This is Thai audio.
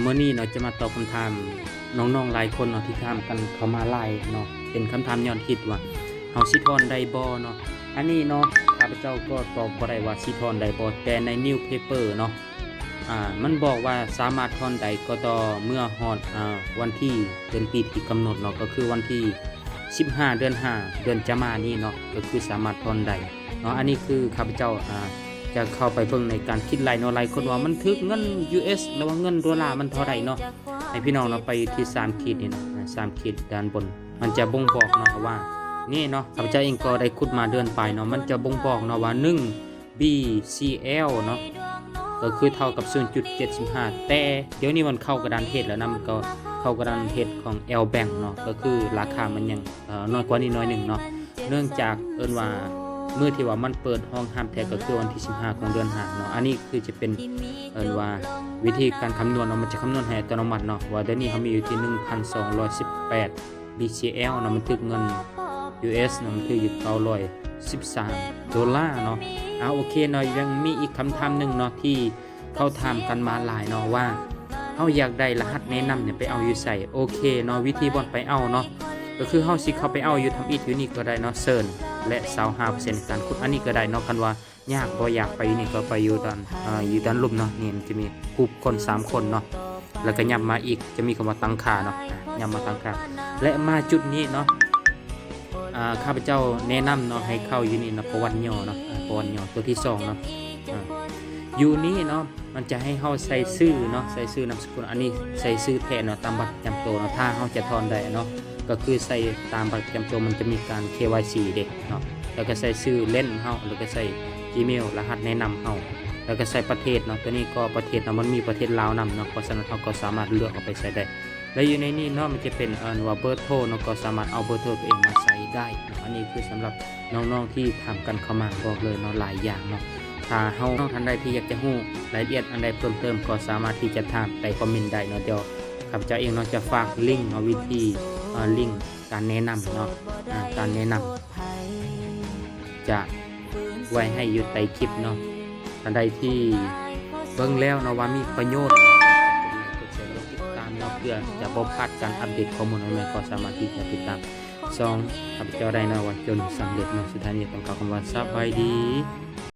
เมื่อนี้เนาะจะมาตอบคำถามน้องๆหลายคนเนาะที่ถามกันเขามาไลน์เนาะเป็นคำถามย้อนคิดว่าเฮาสิทอนไดบ่เนาะอันนี้เนาะข้าพเจ้าก็ตอบบ่ได้ว่าสิทอนไดบ่แต่ในนิวเพเปอร์เนาะอ่ามันบอกว่าสามารถทอนไดก็ต่อเมื่อฮอดอ่าวันที่เป็นปีที่กำหนดเนาะก็คือวันที่ 15 เดือน 5 เดือนจะมานี่เนาะก็คือสามารถทอนไดเนาะอันนี้คือข้าพเจ้าอ่า จะเข้าไปเบิ่งในการคิดไลน์เนาะไลน์คนว่ามันถึกเงิน US แล้วว่าเงินดอลลาร์มันเท่าไหร่เนาะให้พี่น้องเนาไปที่3ขีดนี่นะ3ขีดด้านบน มันจะบ่งบอกเนาะว่า นี่เนาะข้าพเจ้าเองก็ได้ขุดมาเดือนไปเนาะมันจะบ่งบอกเนาะว่า 1 BCL เนาะก็คือเท่ากับ 0.75 แต่เดี๋ยวนี้มันเข้ากระดานเทศแล้วนะมันก็เข้ากระดานเทศของ L Bank เนาะก็คือราคามันยังน้อยกว่านี้น้อยหนึ่งเนาะเนื่องจากเอิ้นว่า มื่อที่ว่ามันเปิดห้องห้ามแท้ก็คือวันที่ 15 ของเดือนหาเนาะอันนี้คือจะเป็นเอินว่าวิธีการคำนวณเนาะมันจะคำนวณให้อัตโนมัติเนาะว่าเดี๋ยวนี้เขามีอยู่ที่ 1,218 BCL เนาะมันถึกเงิน US เนาะมันคืออยู่913ดอลลาร์เนาะเอาโอเคเนาะยังมีอีกคำถามหนึ่งเนาะที่เขาถามกันมาหลายเนาะว่าเฮาอยากได้รหัสแนะนำเนี่ยไปเอาอยู่ใส่โอเคเนาะวิธีบ่อนไปเอาเนาะก็คือเฮาสิเข้าไปเอาอยู่ทำอีทอยู่นี่ก็ได้เนาะเซิร์น และ25%ในการขุดอันนี้ก็ได้เนาะคันว่ายากบ่อยากไปนี่ก็ไปอยู่ด้านออยู่ด้านลุ่มเนาะนี่จะมีกลุ่มคน 3 คนเนาะแล้วก็ย้ำมาอีกจะมีคำว่าตั้งค่าเนาะย้ำมาตั้งค่าและมาจุดนี้เนาะข้าพเจ้าแนะนำเนาะให้เข้าอยู่นี่นะประวัติย่อเนาะประวัติย่อตัวที่สองเนาะอ่าอยู่นี่เนาะ มันจะให้เฮาใส่ชื่อเนาะใส่ชื่อนามสกุลอันนี้ใส่ชื่อแทนเนาะตามบัตรประจำตัวเนาะถ้าเฮาจะถอนได้เนาะก็คือใส่ตามบัตรประจำตัวมันจะมีการ KYC เด็กเนาะแล้วก็ใส่ชื่อเล่นเฮาแล้วก็ใส่ Gmail รหัสแนะนำเฮาแล้วก็ใส่ประเทศเนาะตัวนี้ก็ประเทศเนาะมันมีประเทศลาวนำเนาะเพราะฉะนั้นเราก็สามารถเลือกเอาไปใส่ได้และอยู่ในนี้เนาะมันจะเป็นเอ่อว่าเบอร์โทรเนาะก็สามารถเอาเบอร์โทรตัวเองมาใส่ได้เนาะอันนี้คือสำหรับน้องๆที่ทำกันเข้ามาบอกเลยเนาะหลายอย่างเนาะ ถ้าเฮาน้องท่านใดที่อยากจะรู้รายละเอียดอันใดเพิ่มเติมก็สามารถที่จะถามใต้คอมเมนต์ได้เนาะเดี๋ยวข้าพเจ้าเองเนาะจะฝากลิงก์เนาวิธีเอ่อลิงก์การแนะนำเนาะการแนะนำจะไว้ให้อยู่ใต้คลิปเนาะท่านใดที่เบิ่งแล้วเนาะว่ามีประโยชน์ติดตามเนาะเพื่อจะบ่พลาดการอัปเดตข้อมูลใหม่ๆก็สามารถที่จะติดตามสองข้าพเจ้าได้นะว่าจนสำเร็จเนาะสุดท้ายนี้ต้องกล่าวคำว่าสบายดี